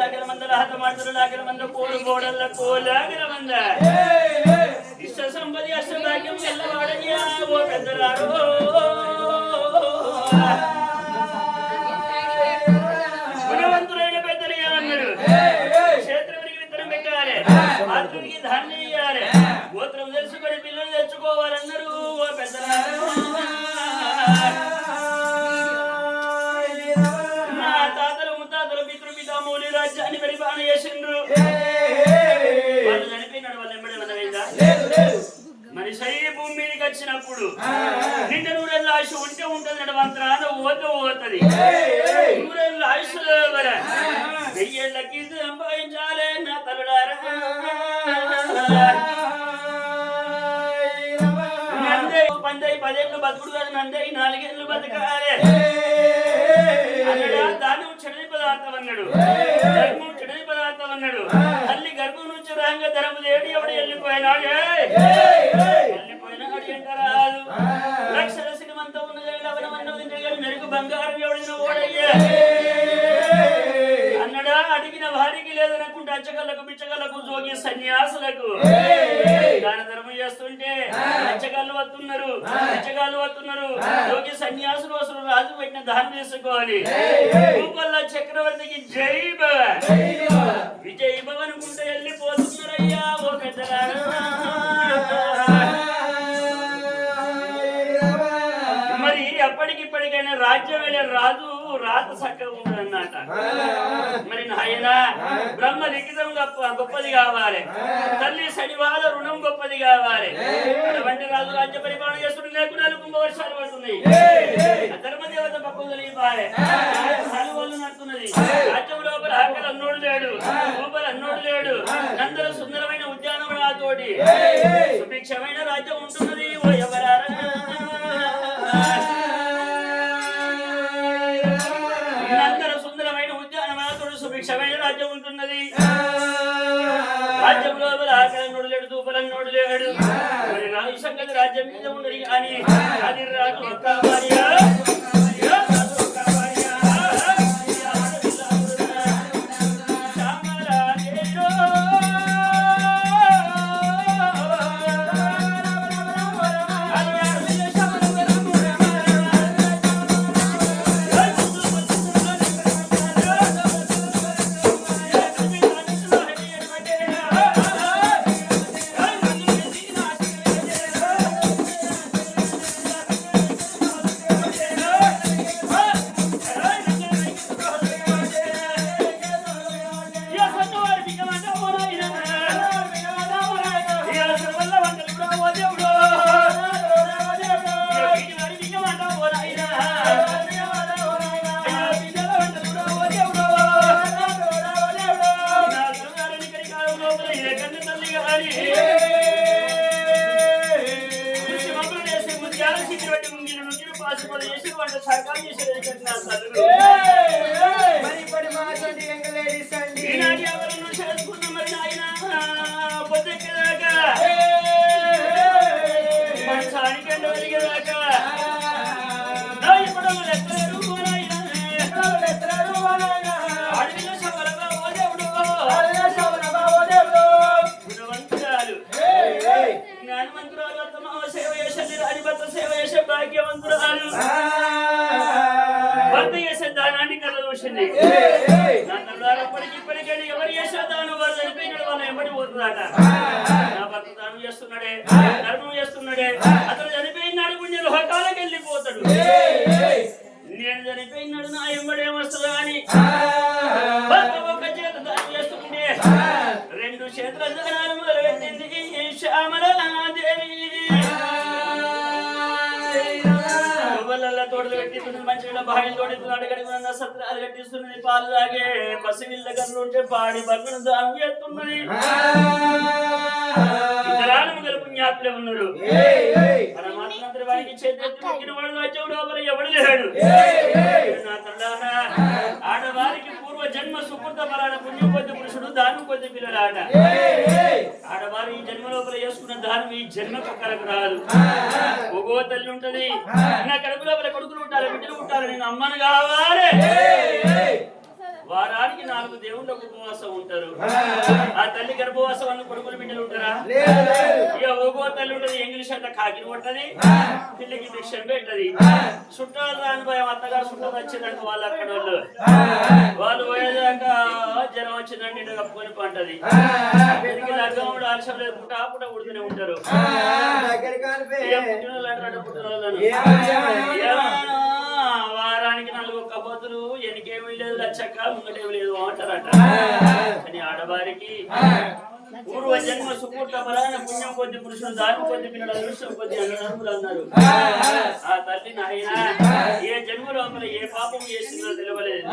లాగల మంద రాత మాటలు లాగల మంద కోరు గోడల కోలాగల మంద ఇష్ట సంపది అష్ట భాగ్యం ఎల్లవాడయ్యా ఓ పెద్దరారో గుణవంతులైన పెద్దలు ఏమన్నారు క్షేత్రమునికి విత్తనం పెట్టాలి ఆత్మకి ధాన్యం ఇయ్యాలి గోత్రం తెలుసుకొని పిల్లలు తెచ్చుకోవాలన్నారు ఓ పెద్దలారా ఆయుష్ ఉంటే ఉంటది నడవంతరాన ఓతే పోతుంది. నూరెళ్ళ ఆయుష్ వెయ్యేళ్ళకి సంపాదించాలే నా తలుడారా పందై పదేళ్ళు బతుకుడు కాదు నందే నాలుగేళ్ళు బతకాలే. దానం చెడని పదార్థం అన్నాడు. ధర్మం చెడని పదార్థం అన్నాడు. తల్లి గర్భం నుంచి రాంగ ధర్మం లేడి ఎవడు వెళ్ళిపోయినాడు? వెళ్ళిపోయినాడు బంగారం ఎవడిన ఓడయ్యా? అన్నడా అడిగిన వారికి లేదనుకుంటే అచ్చగళ్ళకు బిచ్చగళ్ళకు జోగి సన్యాసులకు. దాన ధర్మం చేస్తుంటే అచ్చగాళ్ళు వస్తున్నారు బిచ్చగాళ్ళు వస్తున్నారు జోగి సన్యాసులు అసలు రాజు పెట్టిన దానం చేసుకోవాలి. చక్రవర్తికి జై రాజ్యం వెళ్ళే రాజు రాత చక్కగా ఉండదన్నమాట మరి నాయన బ్రహ్మ లిఖితం గొప్ప గొప్పది కావాలి. తల్లి సడివాల రుణం గొప్పది కావాలి. అటువంటి రాజు రాజ్య పరిపాలన చేస్తుంటే లేకుండా కుంభ వర్షాలు పడుతున్నాయి. ధర్మదేవత పక్కన తెలియపాలి వాళ్ళు నడుతున్నది రాజ్యం లోపల ఆకలి అన్నోడు లేడు. లోపల అన్నోడు లేడు. నందర సుందరమైన ఉద్యానవనాతోటి సుభిక్షమైన రాజ్యం ఉంటున్నది. దూపలన్నోడు లేడు. మరి రాజ్యం మీద ఉండదు కానీ అది రాజు ఈనాటి రెండు చేతుల మొదలుపెట్టింది శ్యామలాదేవి తోటలు పెట్టిస్తున్నది మంచిగా బాయిలు తోడిస్తున్నది అడగడి సత్రాలు కట్టిస్తున్నది పాలు తాగే పసివిళ్ళ గన్ను ఉంటే పాడి బర్రెను దానం చేస్తున్నది. పుణ్యాత్లే ఉన్నారు. పరమాత్మంతరి వారికి చేతి వాడు ఎవడు లేడు. నా తల్లారా ఆడవారికి జన్మ సుకృత పరాడ పుణ్యం కొద్ది పురుషుడు దానం కొద్ది పిల్లలాట. ఆడవారు ఈ జన్మ లోపల చేసుకున్న దానం ఈ జన్మ పక్కలకు రాదు. ఒగో తల్లి ఉంటది. నా కడుపు లోపల కొడుకులు ఉంటారు బిడ్డలు ఉంటారు నేను అమ్మను కావాలి. వారానికి నాలుగు దేవుళ్ళకు ఉపవాసం ఉంటారు. ఆ తల్లి గర్భవాసం అన్న కొడుకులు బిడ్డలు ఉంటారా? ఇక ఒగో తల్లి ఉంటది ఇంగ్లీష్ అంతా కాకిని కొట్టది పిల్లికి భిక్షం పెట్టది. చుట్టాలు రాని భయం అత్తగారు చుట్టాలు వచ్చిందంటే వాళ్ళు అక్కడ వాళ్ళు. వాళ్ళు పోయేదాకా జ్వరం వచ్చిందంటే ఇంటి కప్పుకొని పంటది. పెరిగి ఆలస్యం లేదు పుట్ట ఆ పుట్ట ఉడుతూనే ఉంటారు. పుట్టిన వాళ్ళు అంటారు పుట్టిన వాళ్ళను. వారానికి నాలుగు ఒక్క బొత్తులు ఎనికేమీ లేదు లచ్చక్క ముంగటేమీ లేదు అంటారట. కానీ ఆడవారికి పూర్వ జన్మ సుకూర్త బలాన పుణ్యం కొద్ది పురుషులు దాని కొద్ది పిల్లలు అదృష్టం కొద్ది అన్నదమ్ములు అన్నారు. ఆ. తల్లి నాయన ఏ జన్మ లోపల ఏ పాపం చేసిందో తెలియలేదు.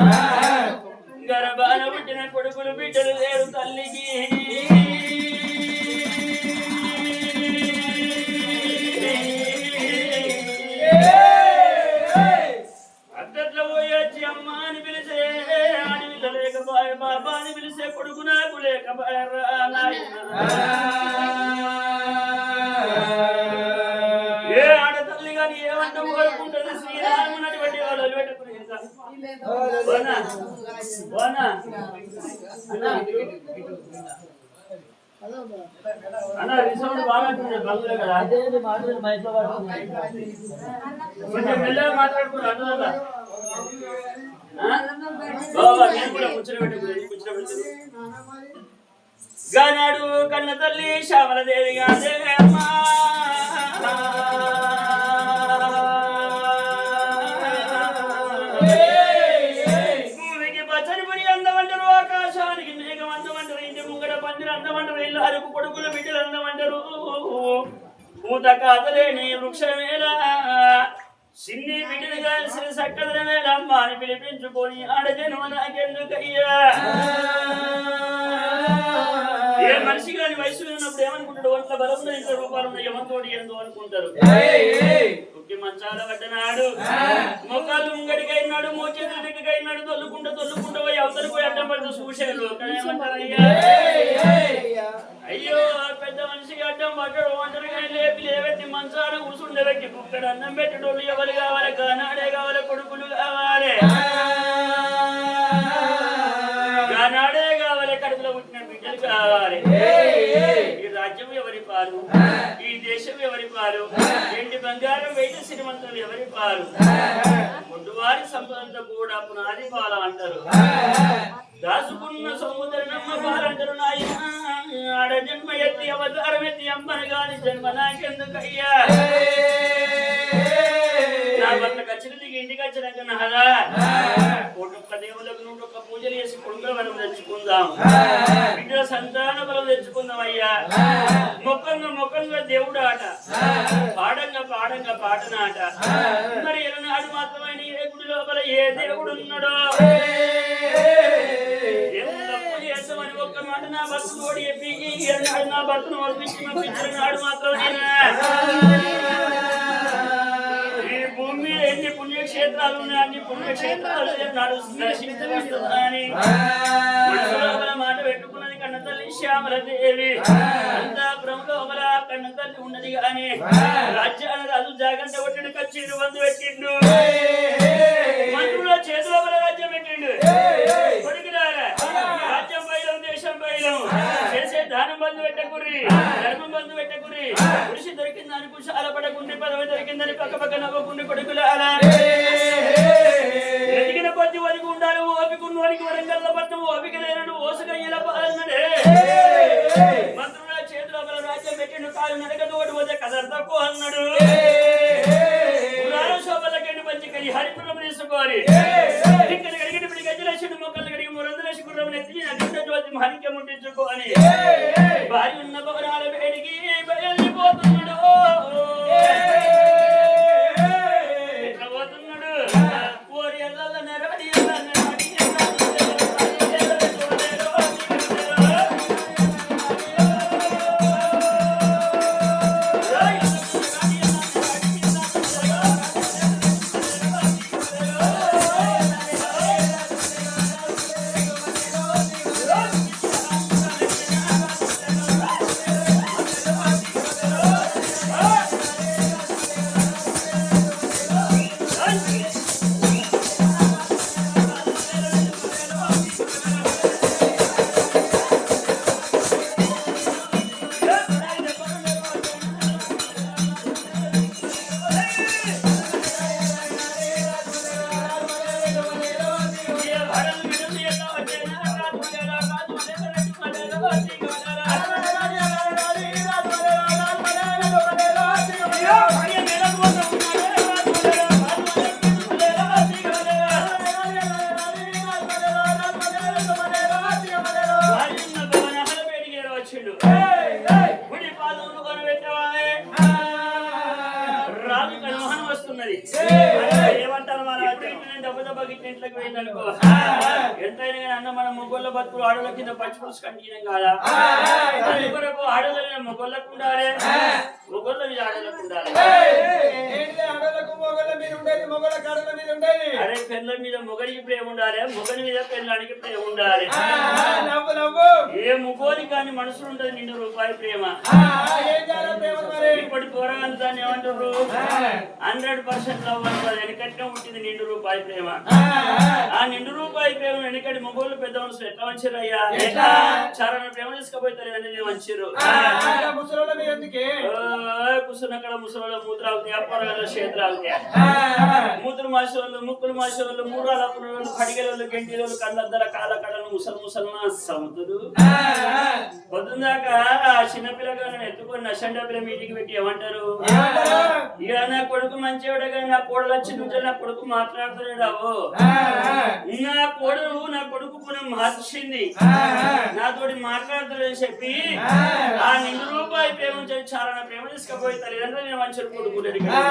గర్భాన పుట్టిన కొడుకులు బిడ్డలు లేరు తల్లికి. కొడుకు నాకు లేకపోయే ఏ ఆడతల్లి గాని ఏమంటూ కోరుకుంటుంది అటువంటి వాళ్ళు అన్నా? గానాడు కన్న తల్లి శ్యామల దేవి గాదే అమ్మా పూత కాతలేని వృక్షమేలా సిన్ని బిడ్డలు కాల్సిన సక్కదన వేళ అమ్మ అని పిలిపించుకొని ఆడజను నాకెందుకయ్యా? ఏ మనిషి గాని వయసు ఉన్నప్పుడు ఏమనుకుంటాడు? ఒంట్ల బలం ఉన్న ఇంట్లో రూపాలు ఉన్న యమంతోడి ఎందు అనుకుంటారు. కుక్కి మంచాల పడ్డనాడు మొక్కలు ముంగడికైనాడు మోచేతులు దిక్కకైనాడు తొల్లుకుంట తొల్లుకుంట పోయి అవతలి పోయి అడ్డం పడుతూ కానీ ఏమంటారయ్యా అన్నం పెట్టడం ఎవరు కావాలి? కానాడే కావాలి కొడుకులు కావాలి. కానాడే కావాలి కడుపులో పుట్టిన బిడ్డలు కావాలి. ఈ రాజ్యం ఎవరి పాలు? ఈ దేశం ఎవరి పాలు? ఎండి బంగారం వెయిట్ శ్రీమంతం ఎవరి పాలు? ముందువారి సంపదంతో కూడా పునాది పాల అంటారు. దాచుకున్న సముద్రమ్మ పాలంటారు నాయన. ఆడ జన్మ ఎత్తి అవతారం ఎత్తి అమ్మను కాని జన్మ నాకెందుకయ్యా? భర్త ఇంటికి వచ్చినాక నాదా ఒక్కొక్క దేవులకు నువ్వు ఒక పూజలు చేసి కొడుకులు మనం తెచ్చుకుందాం. బిడ్డల సంతాన బలం తెచ్చుకుందాం అయ్యా. మొక్కంగా మొక్కంగా దేవుడు ఆట. పాడంగా పాడంగా పాటనాట మరి ఎలనాడు మాత్రమే ఏ గుడి లోపల ఏ దేవుడు ఉన్నాడో? చేస్తామని ఒక్క మాట నా భర్తను ఓడి చెప్పి నా భర్తను ఒప్పించి పంపించిన నాడు మాత్రమేనా? పుణ్యక్షేత్రాలు ఉన్నాయి అన్ని పుణ్యక్షేత్రాలు నడుస్తున్నాయి? మాట పెట్టుకున్నది కన్న తల్లి శ్యామలదేవి. దేవి అంతా బ్రహ్మలోపల కన్న తల్లి ఉన్నది కానీ రాజ్యాన రాజు జాగ్రత్త కొట్టిండు కచ్చిండు వందు పెట్టిండు. బంధు పెట్టకుర్రి పురుషి దొరికిందని కుశాల పడకుండి పదవి దొరికిందని పక్క పక్క నవ్వకుండి కొడుకులారా ఎదిగిన కొద్ది వరకు ఉండాలి ఓపిక ఉన్నవానికి వరంగల్ల పట్టం ఓపిక లేనడు ఓసగయ్యల పాలన్నడే. మంత్రుల చేతిలో గల రాజ్యం పెట్టిండు కాలు నడక తోడు పోతే కదర్ తక్కువ అన్నాడు. పురాణ శోభలకెండు మంచి కలి హరిపురం తీసుకోవాలి ఇక్కడ కడిగిన ఇప్పుడు గజలక్ష్మి మొక్కలు కడిగి నెత్తి జ్యోతి భార్య ఉన్న భవనాల దెబ్బ గిట్ల ఇంట్లోకి ఎంతైనా కానీ అన్న మన మొగోళ్ళ బతుకులు ఆడోళ్ళ కింద పచ్చి పులుసు కంటినాం కదా? అందుకొరకు ఆడోళ్ళ ఉండాలి. మీద ఆడోళ్ళకు ఉండాలి. మొగల మీద మీద ఉండేది? అరే పెళ్ళ మీద మొగడికి ప్రేమ ఉండాలి మొగని మీద పెళ్ళానికి ప్రేమ ఉండాలి. ఏ ముగోని కానీ మనసులో ఉంటది నిండు రూపాయి ప్రేమ. ఇప్పటి పోరగాళ్ళు దాన్ని ఏమంటారు హండ్రెడ్ పర్సెంట్ లవ్ అంటారు. వెనకట్నే ఉంటుంది నిండు రూపాయి ప్రేమ. ఆ, ఆ నిండు రూపాయి ప్రేమ వెనకటి మొగోళ్ళు పెద్ద మనుషులు ఎట్లా వంచారు అయ్యా? చారణ ప్రేమ తీసుకుపోతారు అని ముసలోళ్ళ మీద ఎందుకే? కూర్చున్నక్కడ ముసలి మూత్రాలు వ్యాపారాలు క్షేత్రాలు మూతులు మాసేవాళ్ళు ముక్కులు మాసేవాళ్ళు మూడాల పుల్లలు కడిగేవాళ్ళు గంటిలు కళ్ళద్దర కాల కడలు ముసలు ముసల్మా సముతులు పొద్దుందాకా ఆ చిన్నపిల్లగాలను ఎత్తుకొని నశండ పిల్ల మీటింగ్ పెట్టి ఏమంటారు? ఇక నా కొడుకు మంచివాడే కానీ నా కోడలు వచ్చి నుంచి నా కొడుకు మాట్లాడుతున్నాడు నా కోడలు నా కొడుకు మార్చింది. నాతోటి మాట్లాడుతుందని చెప్పి ఆ. నిండు రూపాయి ప్రేమ నుంచి చాలా ప్రేమ తీసుకుపోయి తల్లిదండ్రులు నేను మంచి కొడుకు ఆ,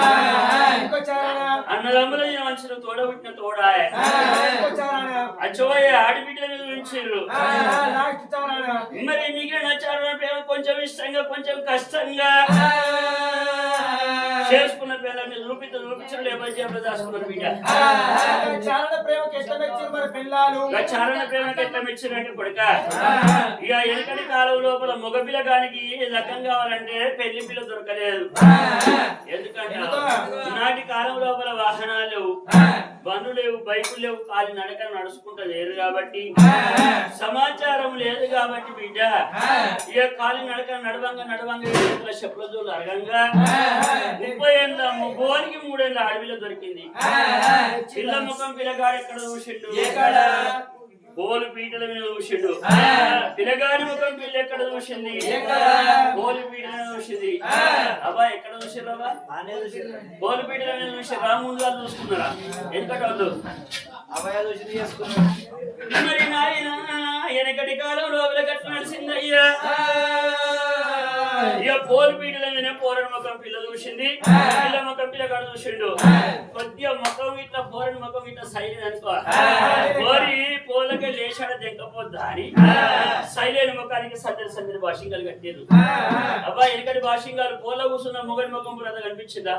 ఆ, ఇంకో చారణ అన్నదమ్ములు నేను మంచి తోడబుట్టిన తోడాయ. అచ్చోయ ఆడిబిడ్డల మీద ఉంచారు ఆ, ఆ, లాస్ట్ చారణ మరి మిగిలిన చారణ ప్రేమ కొంచెం ఇష్టంగా కొంచెం కష్టంగా? చేసుకున్న పిల్లల మీద రూపిత రూపించడం లేకపోతే జబ్బు దాచుకున్నారు బిడ్డ. చారణ ప్రేమకి ఎట్లా మెచ్చారు మరి పిల్లలు. చారణ ప్రేమకి ఎట్లా మెచ్చినట్టు కొడుక. ఇక వెనకటి కాలం లోపల మగ పిల్లగానికి లగ్గం కావాలంటే పెళ్ళి పిల్ల దొరకలేదు. ఎందుకంటే నాటి కాలం లోపల వాహనాలు బండ్లు లేవు బైకులు లేవు కాలి నడక నడుచుకుంటా లేరు కాబట్టి సమాచారం లేదు కాబట్టి బిడ్డ ఇక కాలి నడక నడవంగా నడవంగా చేతుల చెప్పుల అరగంగా ముప్పై ఏళ్ళ ముగ్గురికి మూడేళ్ళ అడవిలో దొరికింది. చిల్ల ముఖం పిల్లగాడు ఎక్కడ చూసిండు? పోలు పీటల మీద చూసిండు. పిల్లగాడి ముఖం పిల్ల ఎక్కడ చూసింది? పోలు పీటల మీద చూసింది. అబ్బా ఎక్కడ చూసారు అబ్బా? పోలు పీటల మీద చూసి రాముడు గారు చూసుకున్నారా ఎందుకంటే వాళ్ళు మరి నాయన వెనకటి కాలం లోపల గట్ల నడిచిందయ్యా. ఇక పోలు పీటల మీద పోరని ముఖం పిల్ల చూసింది. పిల్ల ముఖం పిల్లగాడు చూసిండు. ముఖం ఇట్లా పోరని ముఖం ఇట్లా సైలెన్ అనుకో. పోరి పోలకే లేచాడ దెంకపోద్దా అని? సైలెన్ ముఖానికి సజ్జల సజ్జల భాషింగాలు కట్టారు అబ్బా వెనకటి భాషింగాలు పోల కూర్చున్న మొగడి ముఖం కూడా కనిపించిందా?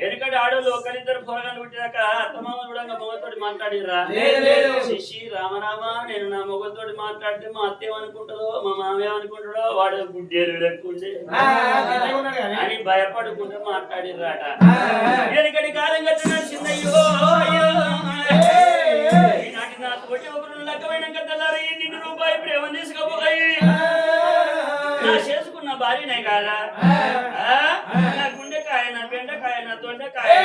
వెనకటి ఆడోళ్ళు ఒకరిద్దరు పోరగాలు పుట్టినాక అత్తమామ కూడా మొగతోటి మాట్లాడిరా. శశి రామరామ నేను నా మొగతోటి మాట్లాడితే మా అత్త ఏమనుకుంటుందో మా మామ ఏమనుకుంటాడో వాడు గుడ్డేరు కానీ. అని భయపడుకుంటూ మాట్లాడిర్రాట. వెనకటి కాలం గట్ట నడిచిందయ్యో చేసుకున్న భార్యనే కాదా నా గుండెకాయ నా బెండకాయ నా దొండకాయ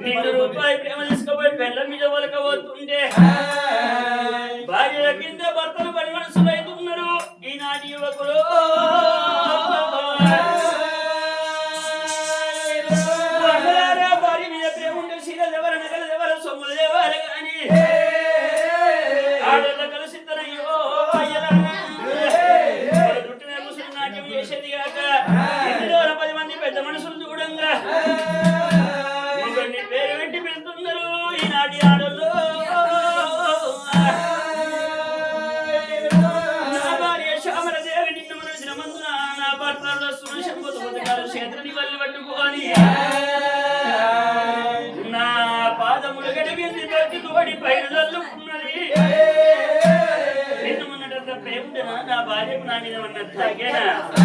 నిన్ను రూపాయి ప్రేమ మీద భార్యల కింద భర్తలు పని మనసులు అవుతున్నారు ఈనాటి యువకులు Like, yeah.